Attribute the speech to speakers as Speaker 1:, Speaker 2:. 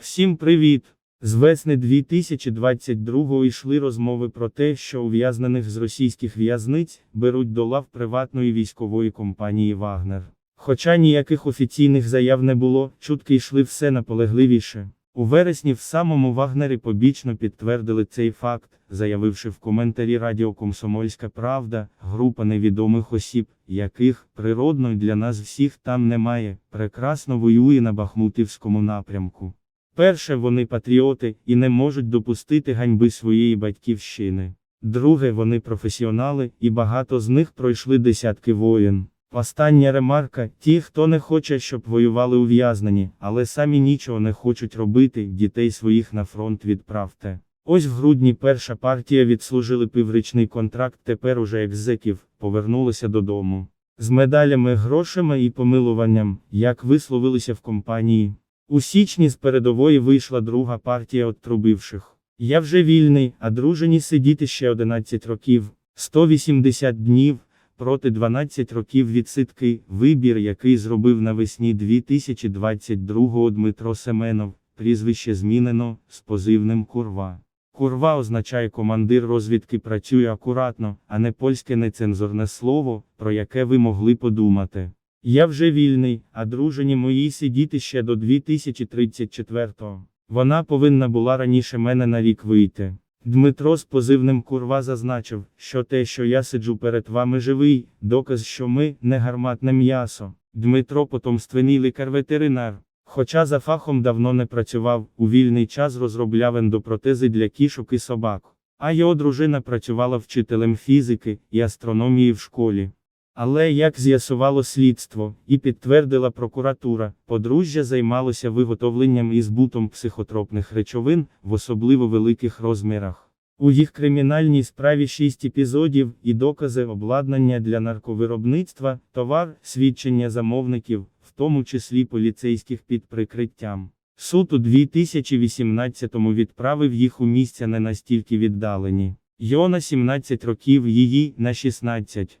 Speaker 1: Всім привіт! З весни 2022 йшли розмови про те, що ув'язнених з російських в'язниць беруть до лав приватної військової компанії Вагнер. Хоча ніяких офіційних заяв не було, чутки йшли все наполегливіше. У вересні в самому Вагнері побічно підтвердили цей факт, заявивши в коментарі Радіо Комсомольська Правда, група невідомих осіб, яких, природно, для нас всіх там немає, прекрасно воює на Бахмутівському напрямку. Перше, вони патріоти і не можуть допустити ганьби своєї батьківщини. Друге, вони професіонали, і багато з них пройшли десятки воєн. Остання ремарка: ті, хто не хоче, щоб воювали ув'язнені, але самі нічого не хочуть робити, дітей своїх на фронт відправте. Ось в грудні перша партія відслужили піврічний контракт, тепер уже екзеків, повернулися додому. З медалями, грошами і помилуванням, як висловилися в компанії. У січні з передової вийшла друга партія оттрубивших. Я вже вільний, а дружині сидіти ще 11 років, 180 днів, проти 12 років відсидки, вибір, який зробив навесні 2022-го Дмитро Семенов, прізвище змінено, з позивним Курва. Курва означає командир розвідки працює акуратно, а не польське нецензурне слово, про яке ви могли подумати. Я вже вільний, а дружині моїй сидіти ще до 2034-го. Вона повинна була раніше мене на рік вийти. Дмитро з позивним курва зазначив, що те, що я сиджу перед вами живий, доказ, що ми не гарматне м'ясо. Дмитро потомственний лікар-ветеринар. Хоча за фахом давно не працював, у вільний час розробляв ендопротези для кішок і собак. А його дружина працювала вчителем фізики і астрономії в школі. Але, як з'ясувало слідство, і підтвердила прокуратура, подружжя займалося виготовленням і збутом психотропних речовин в особливо великих розмірах. У їх кримінальній справі шість епізодів і докази обладнання для нарковиробництва, товар, свідчення замовників, в тому числі поліцейських під прикриттям. Суд у 2018-му відправив їх у місця не настільки віддалені. Його на 17 років її на 16.